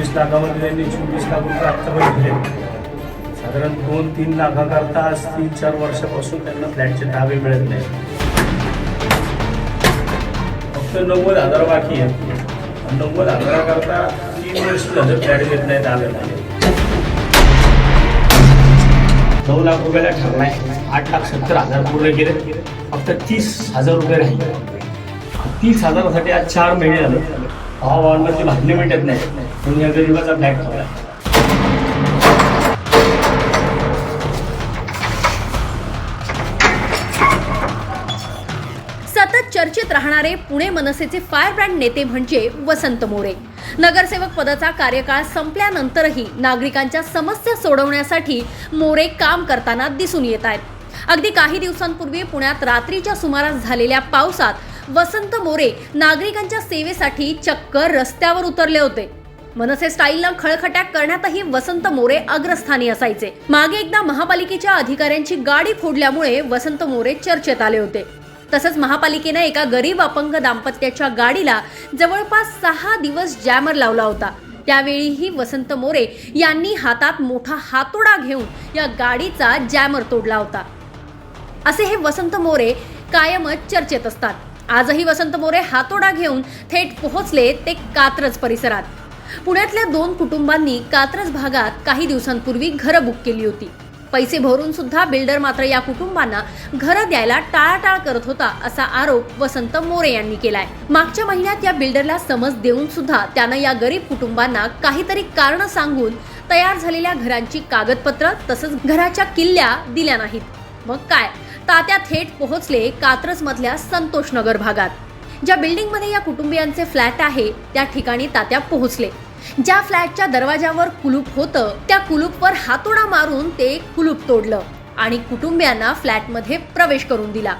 पंचवीस लाखामध्ये त्यांनी चोवीस लाख रुपये आत्तापर्यंत दिले साधारण दोन तीन लाखाकरता आज तीन चार वर्षापासून त्यांना फ्लॅटचे दावे मिळत नाही फक्त नव्वद हजार बाकी आहेत. नव्वद हजाराकरता तीन वर्ष झालं फ्लॅट घेत नाही दावे आलेला नऊ लाख रुपयाला ठरलाय. आठ लाख सत्तर हजार पूर्ण केले. फक्त तीस हजार रुपये राहिले. तीस हजारासाठी आज चार महिने झाले. भावाभावांमध्ये भांडणे मिटत नाही म्हणून या गरीबाचा सतत चर्चेत राहणारे पुणे मनसेचे फायर ब्रँड नेते म्हणजे वसंत मोरे. नगरसेवक पदाचा कार्यकाळ संपल्यानंतरही नागरिकांच्या समस्या सोडवण्यासाठी मोरे काम करताना दिसून येत आहेत. अगदी काही दिवसांपूर्वी पुण्यात रात्रीच्या सुमारास झालेल्या पावसात वसंत मोरे नागरिकांच्या सेवेसाठी चक्क रस्त्यावर उतरले होते. मनसे स्टाईलनं खळखट्याक करण्यातही वसंत मोरे अग्रस्थानी असायचे. मागे एकदा महापालिकेच्या अधिकाऱ्यांची गाडी फोडल्यामुळे वसंत मोरे चर्चेत आले होते. तसंच महापालिकेनं एका गरीब अपंग दाम्पत्याच्या गाडीला जवळपास सहा दिवस जॅमर लावला होता. त्यावेळीही वसंत मोरे यांनी हातात मोठा हातोडा घेऊन या गाडीचा जॅमर तोडला होता. असे हे वसंत मोरे कायमच चर्चेत असतात. आजही वसंत मोरे हातोडा घेऊन थेट पोहोचले ते कात्रज परिसरात. पुण्यातल्या दोन कुटुंबांनी कात्रज भागात काही दिवसांपूर्वी घरं बुक केली होती. पैसे भरून सुद्धा बिल्डर मात्र या कुटुंबांना घरं द्यायला टाळाटाळ करत होता असा आरोप वसंत मोरे यांनी केलाय. मागच्या महिन्यात या बिल्डरला समज देऊन सुद्धा त्यानं या गरीब कुटुंबांना काहीतरी कारण सांगून तयार झालेल्या घरांची कागदपत्र तसंच घराच्या किल्ल्या दिल्या नाहीत. मग काय? तात्या थेट पोहोचले कात्रज मधल्या संतोष नगर भागात. ज्या बिल्डिंगमध्ये या कुटुंबियांचे फ्लॅट आहे त्या ठिकाणी तात्या पोहोचले. ज्या फ्लॅटच्या दरवाजावर कुलूप होतं त्या कुलूपवर हातोडा मारून ते कुलूप तोडलं आणि कुटुंबियांना फ्लॅटमध्ये प्रवेश करून दिला.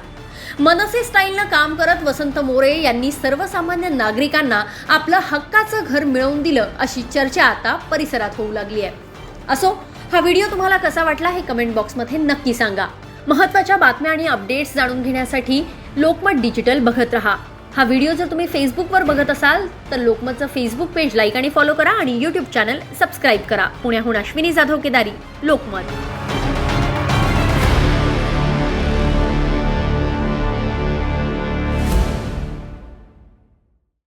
मनसे स्टाईलनं काम करत वसंत मोरे यांनी सर्वसामान्य नागरिकांना आपलं हक्काचं घर मिळवून दिलं अशी चर्चा आता परिसरात होऊ लागली आहे. असो हा व्हिडिओ तुम्हाला कसा वाटला हे कमेंट बॉक्समध्ये नक्की सांगा. महत्त्वाच्या बातम्या आणि अपडेट्स जाणून घेण्यासाठी लोकमत डिजिटल बघत रहा. हा व्हिडिओ जर तुम्ही फेसबुकवर बघत असाल तर लोकमतचं फेसबुक पेज लाईक आणि फॉलो करा आणि यूट्यूब चॅनल सबस्क्राईब करा. पुण्याहून अश्विनी जाधव केदारी लोकमत.